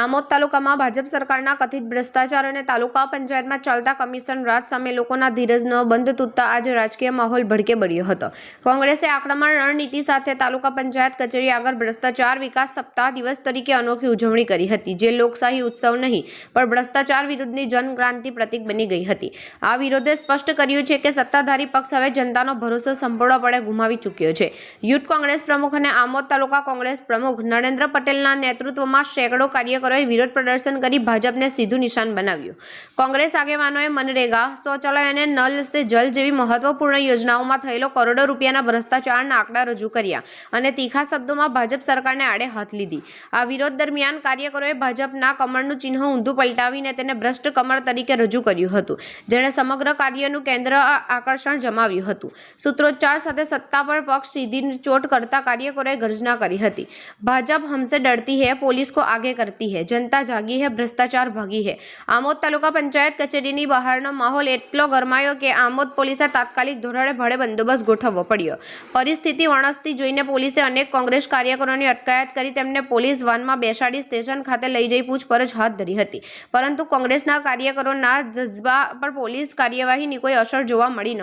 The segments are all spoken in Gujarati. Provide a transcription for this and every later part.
આમોદ તાલુકામાં ભાજપ સરકારના કથિત ભ્રષ્ટાચાર અને તાલુકા પંચાયતમાં ચાલતા કમિશન રાજ સામે લોકોના ધીરજ ન બંધ તૂટતા આજે રાજકીય માહોલ ભડકે બળ્યો હતો. કોંગ્રેસે આક્રમણ રણનીતિ સાથે તાલુકા પંચાયત કચેરી આગળ ભ્રષ્ટાચાર વિકાસ સપ્તાહ દિવસ તરીકે અનોખી ઉજવણી કરી હતી, જે લોકશાહી ઉત્સવ નહીં, પણ ભ્રષ્ટાચાર વિરુદ્ધની જનક્રાંતિ પ્રતીક બની ગઈ હતી. આ વિરોધે સ્પષ્ટ કર્યું છે કે સત્તાધારી પક્ષ હવે જનતાનો ભરોસો સંપૂર્ણપણે ગુમાવી ચૂક્યો છે. યુથ કોંગ્રેસ પ્રમુખ અને આમોદ તાલુકા કોંગ્રેસ પ્રમુખ નરેન્દ્ર પટેલના નેતૃત્વમાં સેંકડો કાર્યકરોએ વિરોધ પ્રદર્શન કરી ભાજપને સીધું નિશાન બનાવ્યું. કોંગ્રેસ આગેવાનોએ મનરેગા, શૌચાલય અને નલ સે જલ જેવી મહત્વપૂર્ણ યોજનાઓમાં થયેલો કરોડો રૂપિયાના ભ્રષ્ટાચારના આંકડા રજૂ કર્યા અને તીખા શબ્દોમાં ભાજપ સરકારને આડે હાથ લીધી. આ વિરોધ દરમિયાન કાર્યકરોએ ભાજપના કમળનું ચિહ્ન ઊંધું પલટાવીને તેને ભ્રષ્ટ કમળ તરીકે રજૂ કર્યું હતું. જેણે સમગ્ર કાર્યનું કેન્દ્ર આકર્ષણ જમાવ્યું હતું. સૂત્રોચ્ચાર સાથે સત્તા પર પક્ષ સીધી ચોટ કરતા કાર્યકરોએ ગર્જના કરી હતી. ભાજપ હમસે ડરતી હૈ, પોલીસ કો આગે કરતી હે જનતા જાગી હે ભ્રષ્ટાચાર ભાગી હે આમોદ તાલુકા પંચાયત કચેરીની બહારનો માહોલ એટલો ગરમાયો કે આમોદ પોલીસે તાત્કાલિક ધોરણે ભાડે બંદોબસ્ત ગોઠવવો પડ્યો. પરિસ્થિતિ વણસતી જોઈને પોલીસે અનેક કોંગ્રેસ કાર્યકરોની અટકાયત કરી તેમને પોલીસ વાનમાં બેસાડી સ્ટેશન ખાતે લઈ જઈ પૂછપરછ હાથ ધરી હતી. પરંતુ કોંગ્રેસના કાર્યકરોના જજબા પર પોલીસ કાર્યવાહીની કોઈ અસર જોવા મળી ન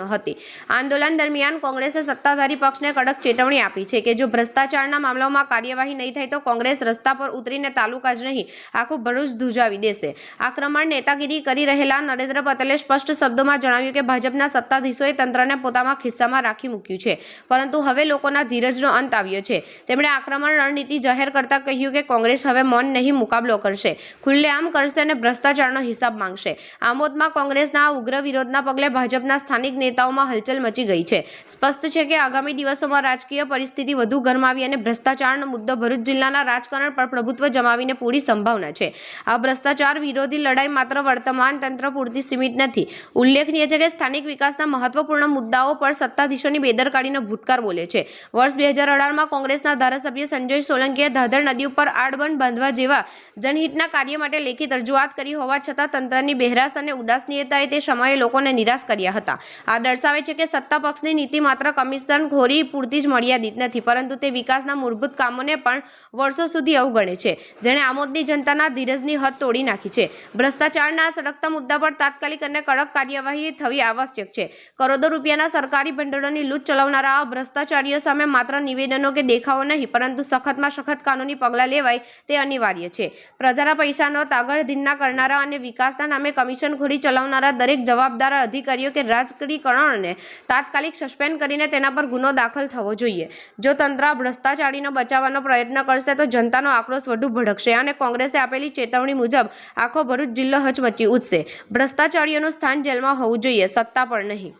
આંદોલન દરમિયાન કોંગ્રેસે સત્તાધારી પક્ષને કડક ચેતવણી આપી છે કે જો ભ્રષ્ટાચારના મામલાઓમાં કાર્યવાહી નહીં થાય તો કોંગ્રેસ રસ્તા પર ઉતરીને તાલુકા જ નહીં આખું ભરૂચ ધ્રુજાવી દેશે. આક્રમણ નેતાગીરી કરી રહેલા નરેન્દ્ર પટેલે સ્પષ્ટ શબ્દોમાં જણાવ્યું કે ભાજપના સત્તાધીશોએ તંત્રને પોતાના ખિસ્સામાં રાખી મૂક્યું છે. પરંતુ હવે લોકોના ધીરજનો અંત આવ્યો છે. તેમણે આક્રમણ રણનીતિ જાહેર કરતા કહ્યું કે કોંગ્રેસ હવે મૌન નહીં મુકાબલો કરશે. ખુલ્લેઆમ કરશે અને ભ્રષ્ટાચારનો હિસાબ માંગશે. આમોદમાં કોંગ્રેસના ઉગ્ર વિરોધના પગલે ભાજપના સ્થાનિક નેતાઓમાં હલચલ મચી ગઈ છે. સ્પષ્ટ છે કે આગામી દિવસોમાં રાજકીય પરિસ્થિતિ વધુ ગરમાવી અને ભ્રષ્ટાચારનો મુદ્દો ભરૂચ જિલ્લાના રાજકારણ પર પ્રભુત્વ જમાવીને પૂરી સંભાવના છે. આ ભ્રષ્ટાચાર વિરોધી લડાઈ માત્ર વર્તમાન તંત્ર પૂરતી સીમિત નથી. ઉલ્લેખનીય છે કે સ્થાનિક વિકાસના મહત્વપૂર્ણ મુદ્દાઓ પર સત્તાધીશોની બેદરકારીનો ભૂતકાર બોલે છે. વર્ષ બે હજાર અઢારમાં કોંગ્રેસના ધારાસભ્ય સંજય સોલંકીએ દાદર નદી ઉપર આડબંધ બાંધવા જેવા જનહિતના કાર્ય માટે લેખિત રજૂઆત કરી હોવા છતાં તંત્રની બહેરાશ અને ઉદાસનીયતાએ તે સમયે લોકોને નિરાશ કર્યા હતા. આ દર્શાવે છે કે સત્તા પક્ષની નીતિ માત્ર કમિશન ખોરી પૂરતી જ મર્યાદિત નથી, પરંતુ તે વિકાસના મૂળભૂત કામોને પણ વર્ષો સુધી અવગણે છે. જેણે આમોદની જનતાના ધીરજની હદ તોડી નાખી છે. ભ્રષ્ટાચારના સળગતા મુદ્દા પર તાત્કાલિક અને કડક કાર્યવાહી થવી આવશ્યક છે. કરોડો રૂપિયાના સરકારી ભંડોળોની લૂંટ ચલાવનારા ભ્રષ્ટાચારીઓ સામે માત્ર નિવેદનો કે દેખાવો નહીં, પરંતુ સખતમાં સખત કાનૂની પગલાં લેવાય તે અનિવાર્ય છે. પ્રજાના પૈસાનો તાગડધીનના કરનારા અને વિકાસના નામે કમિશનખોરી ચલાવનારા દરેક જવાબદાર અધિકારીઓ કે રાજકીયકરણોને તાત્કાલિક સસ્પેન્ડ કરીને તેના પર ગુનો દાખલ થવો જોઈએ. જો તંત્ર ભ્રષ્ટાચારીનો બચાવવાનો પ્રયત્ન કરશે, તો જનતાનો આક્રોશ વધુ ભડકશે અને કોંગ્રેસે આપેલી ચેતવણી મુજબ આખો ભરૂચ જિલ્લો હચમચી ઉઠશે. ભ્રષ્ટાચારીઓનું સ્થાન જેલમાં હોવું જોઈએ, સત્તા પણ નહીં.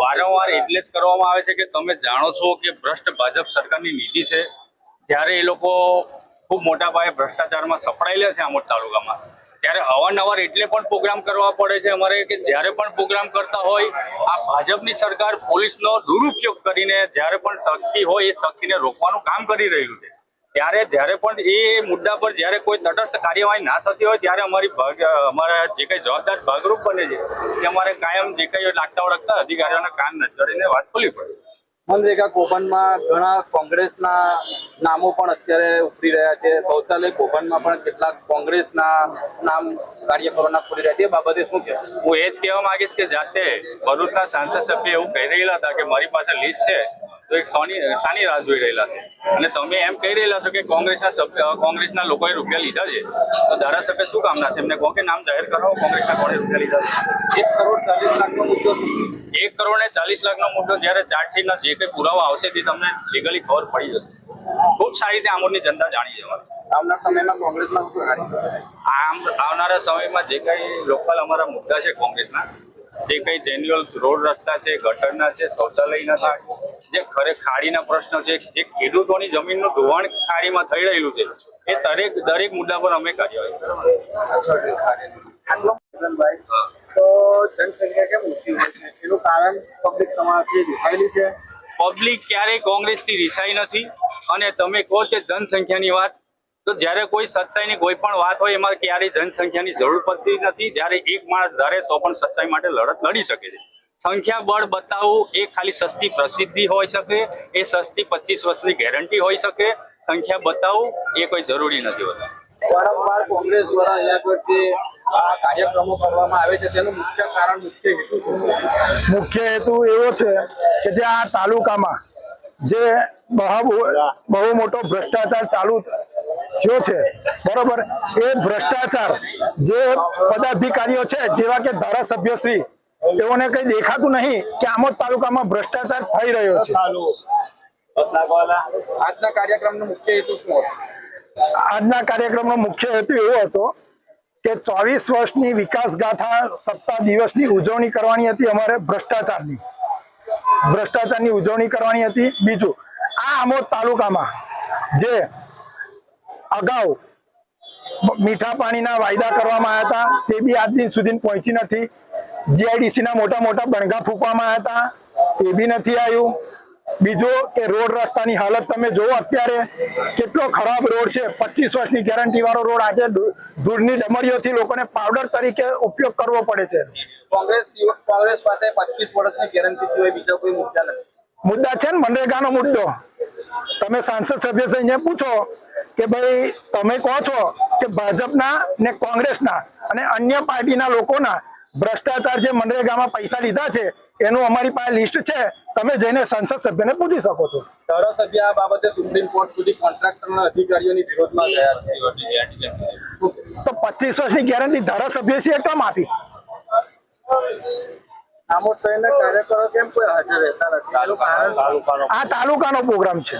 વારંવાર એટલે જ કરવામાં આવે છે કે તમે જાણો છો કે ભ્રષ્ટ ભાજપ સરકારની નીતિ છે, જ્યારે એ લોકો ખૂબ મોટા પાયે ભ્રષ્ટાચારમાં સફળાયેલા છે આમોદ તાલુકામાં. ત્યારે અવારનવાર એટલે પણ પ્રોગ્રામ કરવા પડે છે અમારે કે જ્યારે પણ પ્રોગ્રામ કરતા હોય, આ ભાજપની સરકાર પોલીસનો દુરુપયોગ કરીને જ્યારે પણ શક્તિ હોય એ શક્તિને રોકવાનું કામ કરી રહ્યું છે. ત્યારે જ્યારે પણ એ મુદ્દા પર જ્યારે કોઈ તટસ્થ કાર્યવાહી ના થતી હોય ત્યારે અમારી ભાગ અમારા જે કંઈ જવાબદાર ભાગરૂપ બને છે કે અમારે કાયમ જે કંઈ લાગતા વળગતા અધિકારીઓને કાન નજરીને વાત ખોલવી પડે. મનરેગા કોપનમાં ઘણા કોંગ્રેસના નામો પણ અત્યારે ઉભરી રહ્યા છે. શૌચાલય કોપનમાં પણ કેટલાક કોંગ્રેસના નામ કાર્યકરોના ખુલી રહ્યા છે. એ બાબતે શું કહેશો? હું એ જ કહેવા માંગીશ કે જાતે ભરૂચના સાંસદ સભ્ય એવું કહી રહેલા હતા કે મારી પાસે લિસ્ટ છે. તો એક સોની શાની રાહ જોઈ રહેલા છે. અને તમે એમ કહી રહેલા છો કે કોંગ્રેસના સભ્ય કોંગ્રેસના લોકોએ રૂપિયા લીધા છે. તો ધારાસભ્ય શું કામના છે? એમને કહો કે નામ જાહેર કરો કોંગ્રેસના કોણે રૂપિયા લીધા છે? એક કરોડ ચાલીસ લાખનો મુદ્દો એક કરોડ ને ચાલીસ લાખનો મુદ્દો જ્યારે ચાર્જશીટના જે કંઈ પુરાવા આવશે તે તમને લીગલી ખબર પડી જશે. ખૂબ સારી રીતે આમોદની જનતા જાણી જવાની. આવનાર સમયમાં કોંગ્રેસમાં શું આમ આવનારા સમયમાં જે કંઈ લોકલ અમારા મુદ્દા છે કોંગ્રેસના જે કંઈ જેન્યુઅલ રોડ રસ્તા છે ગટરના છે શૌચાલયના છે જે ખરે ખાડીના પ્રશ્નો છે જે ખેડૂતોની જમીનનું ધોવાણ ખાડીમાં થઈ રહેલું છે એ દરેક દરેક મુદ્દા પર અમે કાર્યવાહી તો જનસંખ્યા કેમ ઓછી હોય છે? એનું કારણ પબ્લિક તમારાથી રિસાયેલી છે? પબ્લિક ક્યારેય કોંગ્રેસથી રિસાઈ નથી. અને તમે કહો કે જનસંખ્યાની વાત તો જ્યારે કોઈ સચ્ચાઈની કોઈ પણ વાત હોય એમાં ક્યારેય જનસંખ્યાની જરૂર પડતી નથી. જ્યારે એક માણસ ધારે તો પણ સચ્ચાઈ માટે લડત લડી શકે છે. સંખ્યા બળ બતાવવું એ ખાલી સસ્તી પ્રસિદ્ધિ હોઈ શકે એ સસ્તી પચીસ વર્ષની ગેરંટી હોઈ શકે. સંખ્યા બતાવવું એ કોઈ જરૂરી નથી હોતા. વારંવાર કોંગ્રેસ દ્વારા અહીંયા આગળ આ કાર્યક્રમો કરવામાં આવે છે તેનું મુખ્ય કારણ મુખ્ય હેતુ શું મુખ્ય હેતુ એવો છે કે જે આ તાલુકામાં જે બહુ બહુ મોટો ભ્રષ્ટાચાર ચાલુ થયો છે. બરોબર? એ ભ્રષ્ટાચાર જે પદાધિકારીઓ છે જેવા કે ધારાસભ્યશ્રી તેઓને કઈ દેખાતું નહીં કે આમોદ તાલુકામાં ભ્રષ્ટાચાર થઈ રહ્યો છે. આજના કાર્યક્રમનો મુખ્ય હેતુ શું આજના કાર્યક્રમનો મુખ્ય હેતુ એવો હતો કે ચોવીસ વર્ષની વિકાસ ગાથા સપ્તાહ દિવસની ઉજવણી કરવાની હતી અમારે ભ્રષ્ટાચારની. ભ્રષ્ટાચારની ઉજવણી કરવાની હતી. બીજું આ આમોદ તાલુકામાં જે અગાઉ મીઠા પાણીના વાયદા કરવામાં આવ્યા હતા. તે બી આજ દિન સુધી પહોંચી નથી. જીઆઈડીસી ના મોટા મોટા બણગા ફૂંકવામાં આવ્યા હતા. તે બી નથી આવ્યું. બીજું કે રોડ રસ્તાની હાલત તમે જોવો અત્યારે કેટલો ખરાબ રોડ છે. પચીસ વર્ષની ગેરંટી વાળો રોડ આજે ધૂળની ડમરીઓથી લોકોને પાવડર તરીકે ઉપયોગ કરવો પડે છે. કોંગ્રેસ કોંગ્રેસ પાસે પચીસ વર્ષની ગેરંટી સિવાય બીજા કોઈ મુદ્દા નથી. મુદ્દા છે ને મનરેગાનો મુદ્દો. તમે સાંસદ સભ્ય થઈને પૂછો. કે ભાઈ તમે કહો છો કે ભાજપના ને કોંગ્રેસના અને અન્ય પાર્ટીના લોકોના ભ્રષ્ટાચાર જે મનરેગામાં પૈસા લીધા છે એનું અમારી પાસે લિસ્ટ છે. તમે જઈને સંસદ સભ્યને પૂછી શકો છો. ધારાસભ્ય આ બાબતે સુપ્રીમ કોર્ટ સુધી કોન્ટ્રાક્ટરના અધિકારીઓની વિરોધમાં ગયા છે. તો પચીસ વર્ષની ગેરંટી ધારાસભ્ય છે કેમ આપી? આમોદ શહેરના કાર્યકરો કેમ કોઈ હાજર રહેતા નથી? એનું કારણ શું? આ તાલુકાનો પ્રોગ્રામ છે.